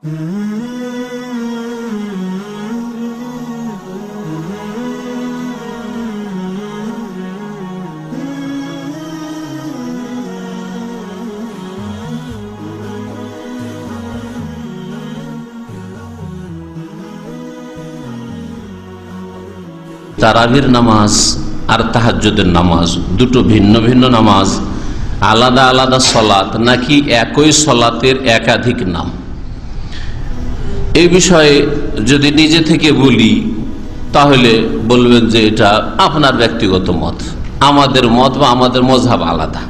তারাবির নামাজ আর তাহাজ্জুদের নামাজ, দুটো ভিন্ন ভিন্ন নামাজ, আলাদা আলাদা সলাত নাকি একই সলাতের একাধিক নাম? এই বিষয়ে যদি নিজে থেকে বলি, তাহলে বলবেন যে এটা আপনার ব্যক্তিগত মত। আমাদের মত বা আমাদের মজাব আলাদা।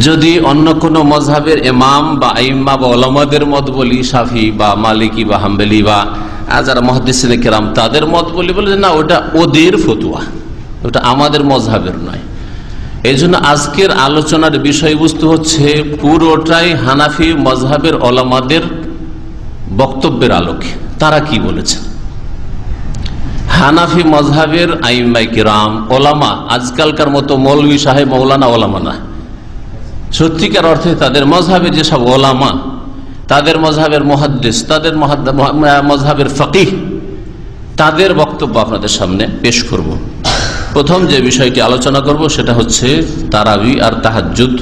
যদি অন্য কোনো মজহাবের এমাম বা আইম্মা বা ওলামাদের মত বলি সাফি বা মালিকি বা হাম্বেলি বা যারা মহাদিসিন কেরাম, তাদের মত বলি বলে না, ওটা ওদের ফতুয়া। ওটা আমাদের মজহাবের নয়। এই জন্য আজকের আলোচনার বিষয়বস্তু হচ্ছে পুরোটাই হানাফি মজহাবের ওলামাদের বক্তব্যের আলোকে তারা কি বলেছেন হানাফি মজহাবের আইমাই কিরাম ওলামা আজকালকার মতো মৌলভী সাহেব মৌলানা ওলামা না সত্যিকার অর্থে তাদের মজহাবের যেসব ওলামা তাদের মজহাবের মহাদ্দেশ তাদের মজহাবের ফকিহ তাদের বক্তব্য আপনাদের সামনে পেশ করব। প্রথম যে বিষয়টি আলোচনা করব সেটা হচ্ছে তারাবি আর তাহাজুদ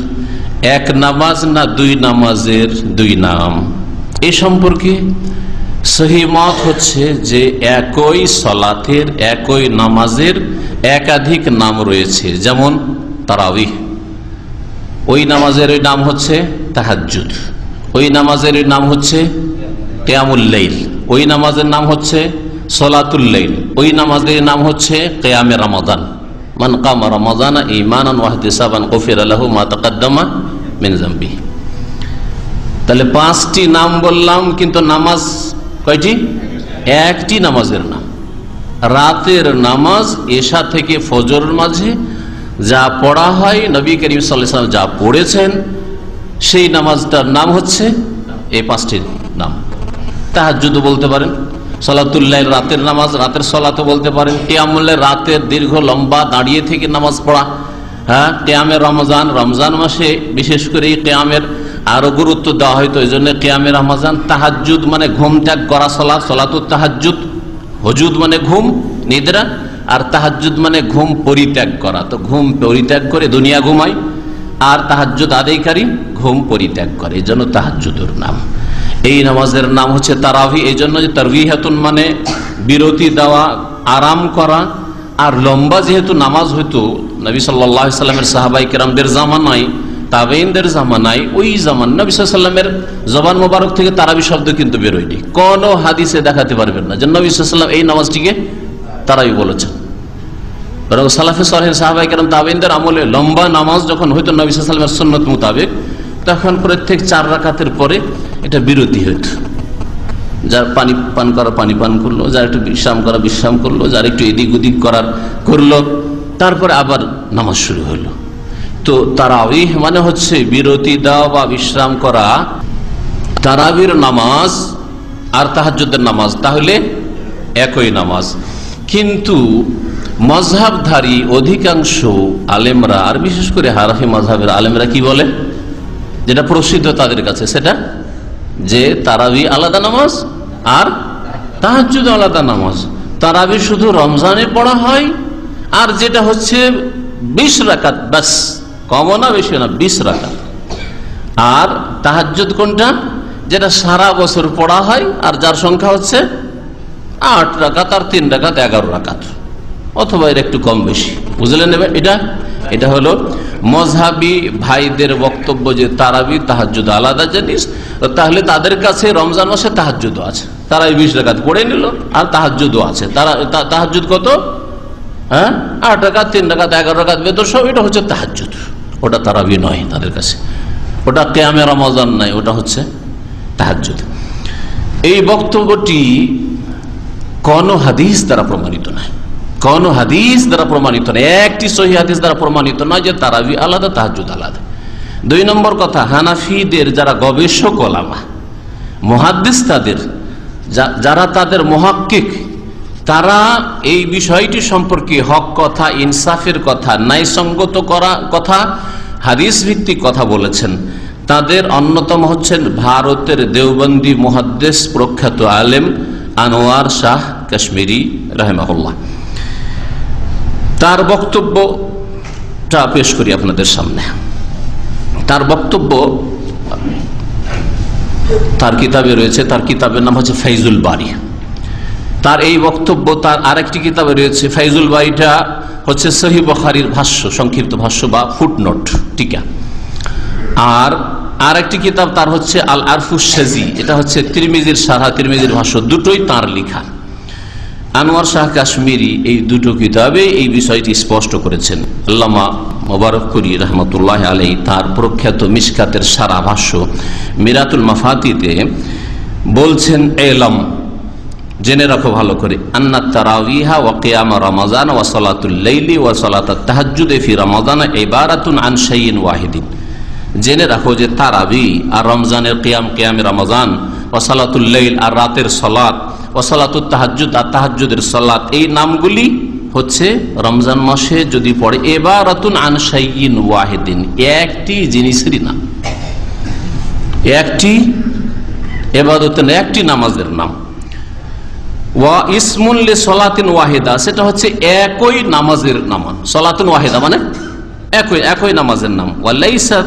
এক নামাজ না দুই নামাজের দুই নাম? এ সম্পর্কে সহিমত হচ্ছে যে একই সলাথের একই নামাজের একাধিক নাম রয়েছে, যেমন তারাবি। ওই নামাজের ওই নাম হচ্ছে তাহাজুদ ওই নামাজের নাম হচ্ছে কেয়ামুল্লাইল। ওই নামাজের নাম হচ্ছে সলাতুল্লাইল ওই নামাজের নাম হচ্ছে কেয়ামে রমাদান। মান কামা রমাদান ইমান ওয়াহদিসাবান কফির আলহু মা তকদ্দমা মিনজাম্বি তাহলে পাঁচটি নাম বললাম, কিন্তু নামাজ কয়টি? একটি নামাজের নাম। রাতের নামাজ এশা থেকে ফজর মাঝে যা পড়া হয়, নবী করিম সাল্লাম যা পড়েছেন, সেই নামাজটার নাম হচ্ছে এই পাঁচটি নাম। তাহাজুদ বলতে পারেন। সলাতুল্লাহ রাতের নামাজ, রাতের সলাতে বলতে পারেন। কেয়ামুল্লাহ রাতের দীর্ঘ লম্বা দাঁড়িয়ে থেকে নামাজ পড়া। হ্যাঁ কেয়ামের রমজান রমজান মাসে বিশেষ করে এই কেয়ামের আরও গুরুত্ব দেওয়া হয়তো এই জন্য কেয়ামের রমজান তাহাজুদ মানে ঘুম ত্যাগ করা সলা সলাতুর তাহাজুদ হজুদ মানে ঘুম, নিদ্রা, আর তাহাজুদ মানে ঘুম পরিত্যাগ করা। তো ঘুম পরিত্যাগ করে দুনিয়া ঘুমায়, আর তাহাজুদ আদায়কারী ঘুম পরিত্যাগ করে। এই জন্য তাহাজুদুর নাম। এই নামাজের নাম হচ্ছে তারাভি এই জন্য যে তারবিহাতুন মানে বিরতি দেওয়া, আরাম করা, আর লম্বা যেহেতু নামাজ হইতো, নবী সাল্লামের সাহাবাই কেরামদের জামানায় তাবেইনদের জামানায়, ওই জামান নবী সাল্লামের জবান মোবারক থেকে তারাবি শব্দ কিন্তু বেরোয়নি। কোনো হাদিসে দেখাতে পারবেন না যে নবী সাল্লাম এই নামাজটিকে তারাই বলেছেন। বরং সালাফে সাহেব সাহাবাই কেরাম তাবেইনদের আমলে লম্বা নামাজ যখন হইতো নবী সাল্লামের সন্ন্যত মোতাবেক, তখন প্রত্যেক চার রাকাতের পরে এটা বিরতি হইত যার পানি পান করা, পানি পান করল, যার একটু বিশ্রাম করা, বিশ্রাম করল, যার একটু এদিক ওদিক করার করল, তারপরে আবার নামাজ শুরু হলো। তো তারাবিহ মানে হচ্ছে বিরতি দেওয়া বা বিশ্রাম করা। তারাবির নামাজ আর তাহাজুদের নামাজ, তাহলে একই নামাজ। কিন্তু মজহাবধারী অধিকাংশ আলেমরা, আর বিশেষ করে হারাফি মজহাবের আলেমরা কি বলে? যেটা প্রসিদ্ধ তাদের কাছে, সেটা যে তারাবি আলাদা নামাজ আর তাহাজুদ আলাদা নামাজ। তারাবি শুধু রমজানে পড়া হয়, আর যেটা হচ্ছে বিশ রাকাত, ব্যাস। কমও না বেশি না, বিশ রাকাত। আর তাহাজুদ কোনটা? যেটা সারা বছর পড়া হয়, আর যার সংখ্যা হচ্ছে আট রাকাত আর তিন রাকাত, এগারো রাকাত। অথবা এর একটু কম বেশি। বুঝলেন এটা এটা হলো মজহাবি ভাইদের বক্তব্য যে তারাবি তাহাজুদ আলাদা জিনিস। তাহলে তাদের কাছে রমজান মাসে তাহাজুদ আছে। তারা বিশ রাকাত পড়ে নিল, আর তাহাজুদও আছে। তারা তাহাজুদ কত? হ্যাঁ? আট রাকাত, তিন রাকাত, এগারো রাকাত বেতর সব, এটা হচ্ছে তাহাজুদ ওটা তারাবি নয় তাদের কাছে। ওটা কেয়ামে রমজান নয় ওটা হচ্ছে তাহাজুদ এই বক্তব্যটি কোন হাদিস দ্বারা প্রমাণিত নয় কোন হাদিস দ্বারা প্রমাণিত নয় একটি সহি হাদিস দ্বারা প্রমাণিত নয় যে তারাবি আলাদা তাহাজুদ আলাদা। দুই নম্বর কথা, হানাফিদের যারা গবেষক ওলামা মহাদ্দিস তাদের যারা তাদের মহাক্কিক, তারা এই বিষয়টি সম্পর্কে হক কথা, ইনসাফের কথা, ন্যায়সঙ্গত করা কথা হাদিস ভিত্তিক কথা বলেছেন। তাদের অন্যতম হচ্ছেন ভারতের দেওবন্দি মহাদ্দেশ প্রখ্যাত আলেম আনোয়ার শাহ কাশ্মীরি, রাহেমাহুল্লাহ। তার বক্তব্যটা পেশ করি আপনাদের সামনে। তার বক্তব্য তার কিতাবে রয়েছে, তার কিতাবের নাম হচ্ছে ফাইজুল বাড়ি তার এই বক্তব্য, তার আরেকটি কিতাবে রয়েছে, ফাইজুল বাড়িটা হচ্ছে সহি বখারির ভাষ্য, সংক্ষিপ্ত ভাষ্য বা ফুটনোট, টিকা। আর আর একটি কিতাব তার হচ্ছে আল আরফুস সাজি, এটা হচ্ছে তিরমিজির সারা তিরমিজির ভাষ্য, দুটোই তার লিখা। আনোয়ার শাহ কাশ্মীরি এই দুটো কিতাবে এই বিষয়টি স্পষ্ট করেছেন। আল্লামা মোবারক করি রহমতুল্লাহ আলাই তার প্রখ্যাত মিসকাতের সারা ভাষ্য মিরাতুল মাফাতিতে বলছেন, এলম, জেনে রাখো ভালো করে, আন্না তারাবিহা ও কেয়ামা রমাজান ওয়া সালাতুল্লাইলি ওয়া সালাত তাহাজুদে ফি রমাজান এবারাতুন আন শাইন ওয়াহিদিন। জেনে রাখো যে তারাবি আর রমজানের কেয়াম, কেয়ামে রমজান ও সালাতুল্লাইল আর রাতের সলাত ও সালাতুল তাহাজুদ আর তাহাজুদের সলাত, এই নামগুলি হচ্ছে রমজান মাসে যদি পড়ে এবারাতুন আন শাইন ওয়াহিদিন, একটি জিনিসেরই নাম। একটি এবাদতের একটি নামাজের নাম। ওয়া ইসমুল্লে সেটা হচ্ছে একই নামাজের নাম। মানে একই একই নামাজের নাম। ওয়ালাইসা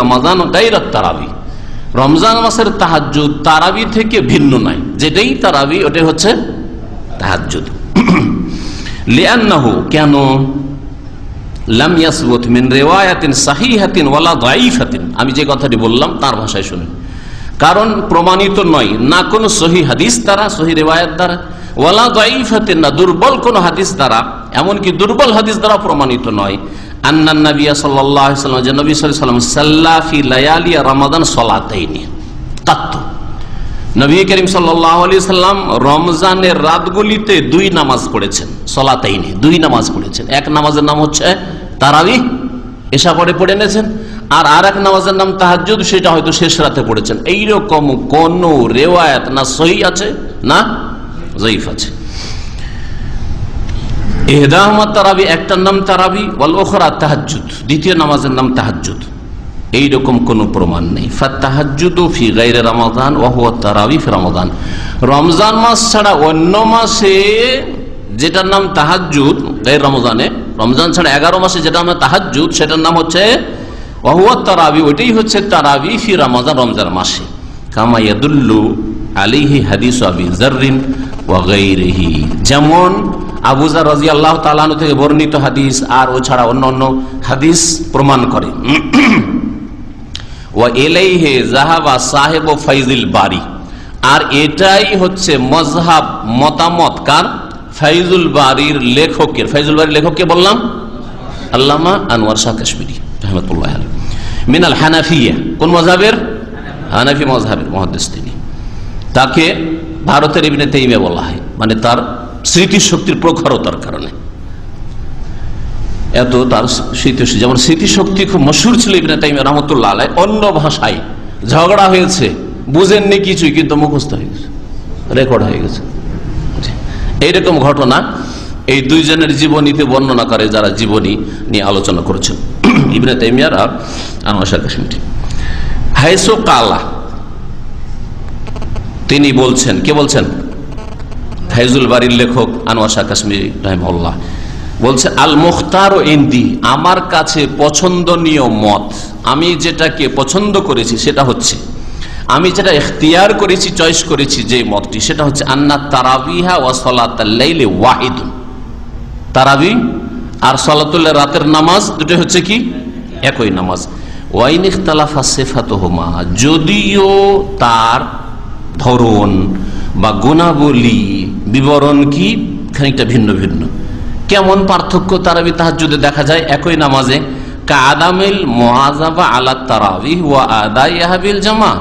রমাজান তারাবি। রমজান মাসের তাহাজ্জুদ তারাবি থেকে ভিন্ন নয় যেটাই তারাবি, ওটাই হচ্ছে তাহাজ্জুদ। লিয়ান্নাহু কেন? লাম ইয়াসবুত মিন রিওয়ায়াতিন সাহিহাতিন ওয়ালা দাঈফাতিন। আমি যে কথাটি বললাম, তার ভাষায় শুনুন। কারণ প্রমাণিত নয়, না কোনো সহি হাদিস দ্বারা, সহি রেওয়ায়ত দ্বারা, ওয়ালা দাইফাতেন না দুর্বল কোন হাদিস দ্বারা, এমনকি দুর্বল হাদিস দ্বারা প্রমাণিত নয়। আন্নান নবিয়া সাল্লাহ সাল্লাম, যে সাল্লাম সাল্লাফি রমাদান আলি সাল্লাম রমজানের রাতগুলিতে দুই নামাজ পড়েছেন, সলাতাইনি, দুই নামাজ পড়েছেন। এক নামাজের নাম হচ্ছে তারাবি এসা পরে পড়ে এনেছেন, আর আর এক নামাজের নাম তাহাজুদ সেটা হয়তো শেষ রাতে পড়েছেন। এইরকম কোন রেওয়ায়ত না সহি আছে, না জয়ীফ আছে। এহদাহমদ তারাবি, একটার নাম তারাবি, ওয়াল ওখরা তাহাজুদ দ্বিতীয় নামাজের নাম তাহাজুদ এইরকম কোন প্রমাণ নেই। ফাতাহাজুদ ফি গাইরে রমাদান ওহুয়া তারাবি ফি রমাদান। রমজান মাস ছাড়া অন্য মাসে যেটার নাম তাহাজুদ গাইর রমজানে রমজান ছাড়া এগারো মাসে যেটা আমরা তাহাজুদ সেটার নাম হচ্ছে ওহুয়া তারাবি, ওইটাই হচ্ছে তারাবি ফি রমাজান রমজান মাসে। কামা ইয়াদুল্লু আলিহি হাদিস আবি জারিন ওয়াগাইরিহি যেমন আবুজার রাজি আল্লাহ তালানু থেকে বর্ণিত হাদিস, আর ও ছাড়া অন্য অন্য হাদিস প্রমাণ করে। ও এলাইহে জাহাবা সাহেব ফাইজিল বাড়ি আর এটাই হচ্ছে মজহাব মতামত। কার? ফাইজুল বাড়ির লেখকের। ফাইজুল বাড়ির লেখককে বললাম? আল্লামা আনোয়ার শাহ কাশ্মীরি, রহমতুল্লাহ মিনাল হানাফিয়া। কোন মজাবের হানাফি মজহাবের মহাদেশ তিনি। তাকে ভারতের ইবিনে তেইমে বলা হয়। মানে তার স্মৃতিশক্তির প্রখরতার কারণে। এত তার স্মৃতি যেমন স্মৃতিশক্তি খুব মশুর ছিল ইবিনে তাইমে রহমতুল্লাহ আলাই অন্য ভাষায় ঝগড়া হয়েছে, বুঝেননি কিছুই, কিন্তু মুখস্থ হয়ে গেছে, রেকর্ড হয়ে গেছে। এইরকম ঘটনা এই দুইজনের জীবনীতে বর্ণনা করে যারা জীবনী নিয়ে আলোচনা করেছেন। ইবনে তাইমিয়ার আর আনোয়ার কাশ্মীর হাইসো কালা, তিনি বলছেন, কে বলছেন? ফাইজুল বাড়ির লেখক আনোয়ার শাহ কাশ্মীর রহমল্লাহ বলছে আল মুখতার ও ইন্দি, আমার কাছে পছন্দনীয় মত। আমি যেটাকে পছন্দ করেছি সেটা হচ্ছে, আমি যেটা এখতিয়ার করেছি, চয়েস করেছি যে মতটি, সেটা হচ্ছে, আন্না তারাবিহা ও সলাতাল্লাইলে ওয়াহিদুন। তারাবি আর সলাতুল্লাহ রাতের নামাজ দুটো হচ্ছে কি? একই নামাজ। ওয়াইন ইখতালাফা সেফাত হোমা যদিও তার ধরন বা গুণাবলী বিবরণ কি? খানিকটা ভিন্ন ভিন্ন। কেমন পার্থক্য তারাবি তাহাজুদে দেখা যায়? একই নামাজে কাদামিল মহাজাবা আলা তারাবি ওয়া আদাই ইহাবিল জামা।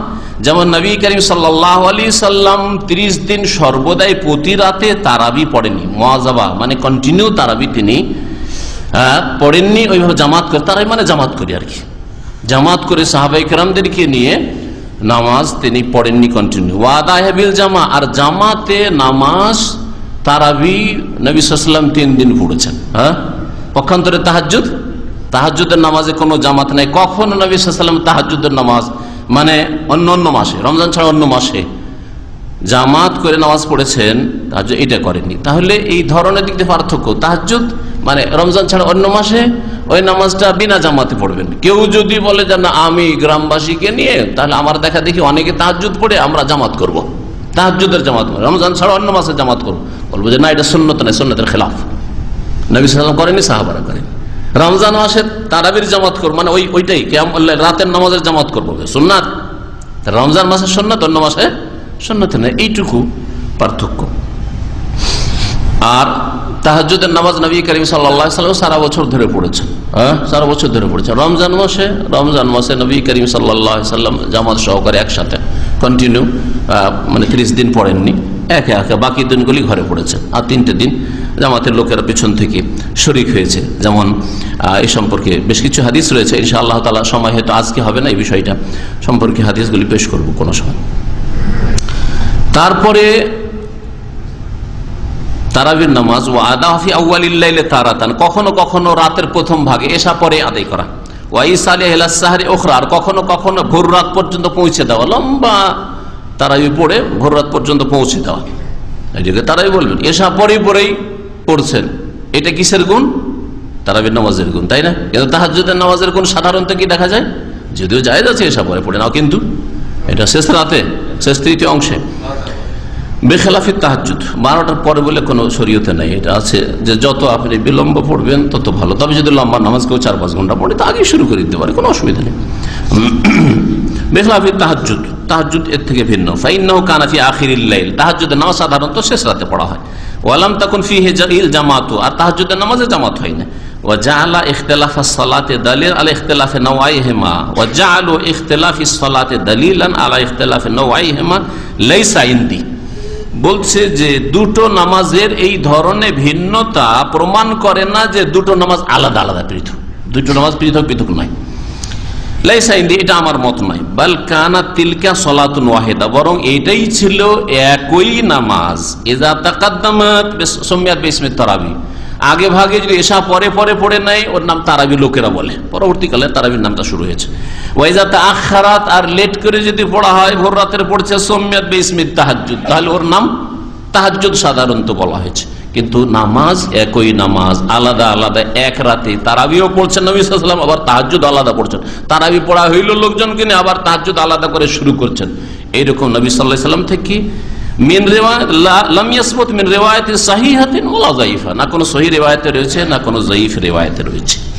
যেমন নবী করিম সাল্লাহ আলী সাল্লাম ত্রিশ দিন সর্বদাই প্রতি রাতে তারাবি পড়েনি। মহাজাবা মানে কন্টিনিউ তারাবি তিনি পড়েননি, ওইভাবে জামাত করে তারাই মানে জামাত করি আর কি। জামাত করে সাহাবাই কেরামদেরকে নিয়ে নামাজ তিনি পড়েননি কন্টিনিউ ওয়াদা হেবিল জামা, আর জামাতে নামাজ তারাবি নবী সাল্লাম তিন দিন পড়েছেন। হ্যাঁ? পক্ষান্তরে তাহাজুদ তাহাজুদের নামাজে কোনো জামাত নাই। কখনো নবী সাল্লাম তাহাজুদের নামাজ? মানে অন্য অন্য মাসে, রমজান ছাড়া অন্য মাসে। জামাত করে নামাজ পড়েছেন তাহাজ এটা করেননি। তাহলে এই ধরনের দিক দিয়ে পার্থক্য। তাহাজুদ মানে রমজান ছাড়া অন্য মাসে ওই নামাজটা বিনা জামাতে পড়বেন। কেউ যদি বলে যে, না, আমি গ্রামবাসীকে নিয়ে, তাহলে আমার দেখা দেখি অনেকে তাহাজুদ পড়ে, আমরা জামাত করব। তাহাজুদের জামাত করব। রমজান ছাড়া অন্য মাসে জামাত করব। বলব যে, না, এটা সুন্নত নাই সুন্নতের খেলাফ। নবী সাল্লাম করেনি সাহাবারা করেন রমজান মাসে তারাবির জামাত করব মানে ওই, ওইটাই কেমন রাতের নামাজের জামাত করব। সুন্নাত? রমজান মাসে সন্ন্যত অন্য মাসে সন্ন্যত নেই এইটুকু পার্থক্য। আর তাহাজুদের নামাজ নবী করিম সাল্লা সাল্লাম সারা বছর ধরে পড়েছেন। হ্যাঁ? সারা বছর ধরে পড়েছেন। রমজান মাসে রমজান মাসে নবী করিম সাল্লাহ সাল্লাম জামাত সহকারে একসাথে কন্টিনিউ মানে ত্রিশ দিন পড়েননি। একে একে বাকি দিনগুলি ঘরে পড়েছেন। আর তিনটে দিন জামাতের লোকেরা পেছন থেকে শরিক হয়েছে। যেমন এই সম্পর্কে বেশ কিছু হাদিস রয়েছে। ইনশা আল্লাহ তালা সময় হয়তো আজকে হবে না এই বিষয়টা সম্পর্কে হাদিসগুলি পেশ করব কোনো সময়। তারপরে তারাবির নামাজ ও আদাহি আউ্বালিল্লাইলে তারাতান, কখনো কখনো রাতের প্রথম ভাগে এসা পরে আদায় করা। ওখরা আর কখনো কখনো ভোর রাত পর্যন্ত পৌঁছে দেওয়া। লম্বা তারাবি পড়ে ভোর রাত পর্যন্ত পৌঁছে দেওয়া। এটাকে তারাই বলবেন, এসা পরেই পরেই পড়ছেন। এটা কিসের গুণ? তারাবির নামাজের গুণ, তাই না? কিন্তু তাহাজুদের নামাজের গুণ সাধারণত কি দেখা যায়? যদিও যায় যাচ্ছে এসা পরে পড়ে, নাও কিন্তু। এটা শেষ রাতে, শেষ তৃতীয় অংশে। বেখেলাফি তাহাজুদ বারোটার পরে বলে কোনো শরীয়তে নেই এটা আছে যে যত আপনি বিলম্ব পড়বেন তত ভালো তবে যদি লম্বা নামাজ কেউ চার পাঁচ ঘন্টা পড়ে তা আগে শুরু করে দিতে পারে কোনো অসুবিধা নেই বেখলাফি তাহাজুদ তাহাজুদ এর থেকে ভিন্ন ফাইনাহ কানাফি আখিরিল্লাইল তাহাজুদের নামাজ সাধারণত শেষ রাতে পড়া হয় ওয়ালাম তখন ফি হেজাইল জামাত আর তাহাজুদের নামাজে জামাত হয় না وجعل اختلاف الصلاه دليل على اختلاف نوعيهما وجعل اختلاف الصلاه دليلا على اختلاف نوعيهما ليس عندي বলছে যে দুটো নামাজের এই ধরনের ভিন্নতা প্রমাণ করে না যে দুটো নামাজ আলাদা আলাদা পৃথক। দুটো নামাজ পৃথক পৃথক নয়। এটা আমার মত নয়। বাল কানা তিলকা সলাতুন ওয়াহেদা, বরং এটাই ছিল একই নামাজ। এজা তাকাদ্দামাত সোমিয়াত বেসমিত তারাবি। আগে ভাগে যদি এসা পরে পরে পড়ে নাই, ওর নাম তারাবি লোকেরা বলে। পরবর্তীকালে তারাবির নামটা শুরু হয়েছে। ওয়াইজা আখারাত আর লেট করে যদি পড়া হয়, ভোর রাতের পড়ছে সোমিয়াত বেসমিত তাহাজুদ তাহলে ওর নাম তাহাজুদ সাধারণত বলা হয়েছে। কিন্তু নামাজ একই নামাজ, আলাদা আলাদা, এক রাতে। তারাবিও পড়ছেন নবী সাল্লাম আবার তাহাজুদ আলাদা পড়ছেন। তারাবি পড়া হইল লোকজনকে নিয়ে আবার তাহাজুদ আলাদা করে শুরু করছেন। এইরকম নবী সাল্লাহ সাল্লাম থেকে মিন রেওয়ায়তে না কোনো সহি রেওয়ায়তে রয়েছে না কোনো জয়ীফ রেওয়ায়তে রয়েছে।